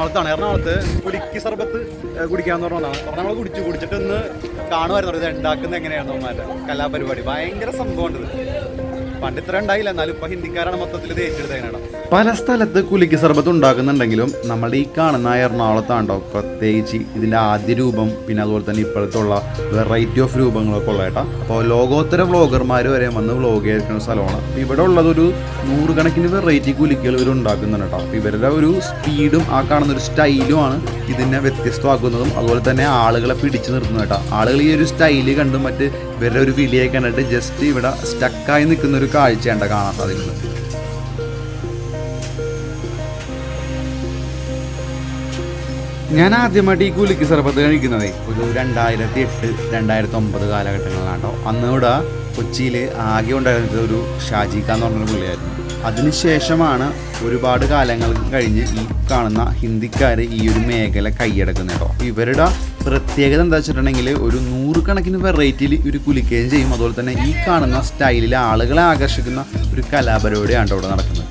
എറണാകുളത്താണ്. എറണാകുളത്ത് കുടിക്ക് സർബത്ത് കുടിക്കാന്ന് പറഞ്ഞതാണ്. അപ്പോൾ നമ്മൾ കുടിച്ചു കുടിച്ചിട്ട് ഇന്ന് കാണുമായിരുന്നു. ഇത് ഉണ്ടാക്കുന്നത് എങ്ങനെയാണെന്ന് ഒന്നായിട്ട് കലാപരിപാടി. ഭയങ്കര സംഭവമുണ്ട് പല സ്ഥലത്ത് കുലിക്ക് സർബത്ത് ഉണ്ടാക്കുന്നുണ്ടെങ്കിലും നമ്മുടെ ഈ കാണുന്ന എറണാകുളത്താണ്ടോ പ്രത്യേകിച്ച് ഇതിന്റെ ആദ്യ രൂപം പിന്നെ അതുപോലെ തന്നെ ഇപ്പോഴത്തെ ഉള്ള വെറൈറ്റി ഓഫ് രൂപങ്ങളൊക്കെ ഉള്ള കേട്ടോ. അപ്പോൾ ലോകോത്തര വ്ളോഗർമാർ വരെ വന്ന് വ്ളോഗ് ചെയ്യുന്ന സ്ഥലമാണ്. അപ്പോൾ ഇവിടെ ഉള്ളതൊരു നൂറുകണക്കിന് വെറൈറ്റി കുലിക്കുകൾ ഇവർ ഉണ്ടാക്കുന്നുണ്ട് കേട്ടോ. അപ്പോൾ ഇവരുടെ ഒരു സ്പീഡും ആ കാണുന്ന ഒരു സ്റ്റൈലും ആണ് ഇതിനെ വ്യത്യസ്തമാക്കുന്നതും അതുപോലെ തന്നെ ആളുകളെ പിടിച്ചു നിർത്തുന്നത് കേട്ടോ. ആളുകൾ ഈ ഒരു സ്റ്റൈൽ കണ്ടും മറ്റ് ഇവരുടെ ഒരു വിളിയെ കണ്ടിട്ട് ജസ്റ്റ് ഇവിടെ സ്റ്റക്കായി നിൽക്കുന്ന ഒരു കാഴ്ചയാണ് കാണാൻ സാധിക്കുന്നത്. ഞാൻ ആദ്യമായിട്ട് ഈ കുലിക്ക് സർബത്ത് കഴിക്കുന്നത് ഒരു രണ്ടായിരത്തി എട്ട് രണ്ടായിരത്തി ഒമ്പത് കാലഘട്ടങ്ങളിലാണോ അന്ന് ഇവിടെ കൊച്ചിയിൽ ആകെ ഉണ്ടായിരുന്നത് ഒരു ഷാജിക്ക എന്ന് പറഞ്ഞൊരു പുള്ളിയായിരുന്നു. അതിനുശേഷമാണ് ഒരുപാട് കാലങ്ങൾ കഴിഞ്ഞ് ഈ കാണുന്ന ഹിന്ദിക്കാർ ഈ ഒരു മേഖല കൈയടക്കുന്നത് കേട്ടോ. ഇവരുടെ പ്രത്യേകത എന്താ വെച്ചിട്ടുണ്ടെങ്കിൽ ഒരു നൂറുകണക്കിന് വെറൈറ്റിയിൽ ഒരു കുലിക്കുകയും ചെയ്യും. അതുപോലെ തന്നെ ഈ കാണുന്ന സ്റ്റൈലിൽ ആളുകളെ ആകർഷിക്കുന്ന ഒരു കലാപരിപാടിയാണ് ഇവിടെ നടക്കുന്നത്.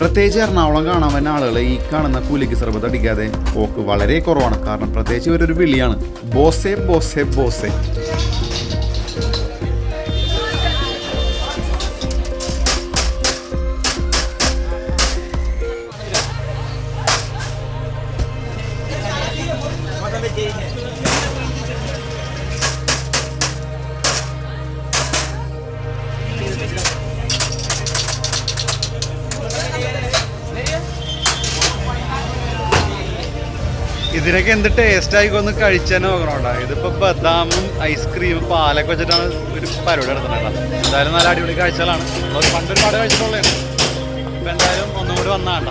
പ്രത്യേകിച്ച് എറണാകുളം കാണാൻ വരുന്ന ആളുകൾ ഈ കാണുന്ന കൂലിക്ക് സർബത്ത് അടിക്കാതെ പോക്ക് വളരെ കുറവാണ്. കാരണം പ്രത്യേകിച്ച് ഇവരൊരു വിളിയാണ്. ബോസെ ബോസെ ബോസെ. ഇതിനൊക്കെ എന്ത് ടേസ്റ്റ് ആയിക്കൊന്ന് കഴിച്ചാൽ നോക്കണോട്ടാ ഇതിപ്പോ ബദാമും ഐസ്ക്രീമും പാലൊക്കെ വെച്ചിട്ടാണ് ഒരു പരിപാടി നടത്തുന്നത് എന്തായാലും നല്ല അടിപൊളി കാഴ്ചകളാണ്. പണ്ടൊരുപാട് കഴിച്ചിട്ടുള്ളതാണ്. ഇപ്പൊ എന്തായാലും ഒന്നുകൂടി കൂടി വന്നാണ്ട